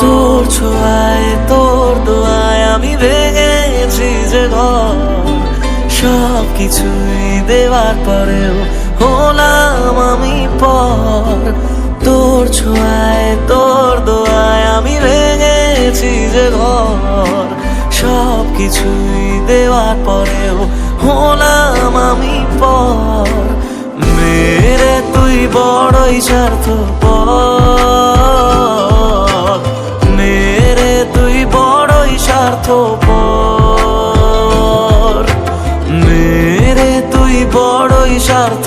তোর ছোঁয়ায়, তোর দোয়ায় আমি ভেঙেছি যে ঘর। সব কিছুই দেওয়ার পরেও হলাম আমি পর। তোর ছোঁয়ায়, তোর দোয়ায় আমি ভেঙেছি যে ঘর। সব কিছুই দেওয়ার পরেও হলাম আমি পর। মেরে তুই বড়ই স্বার্থপর। স্বার্থ মেরে তুই বড়ই স্বার্থ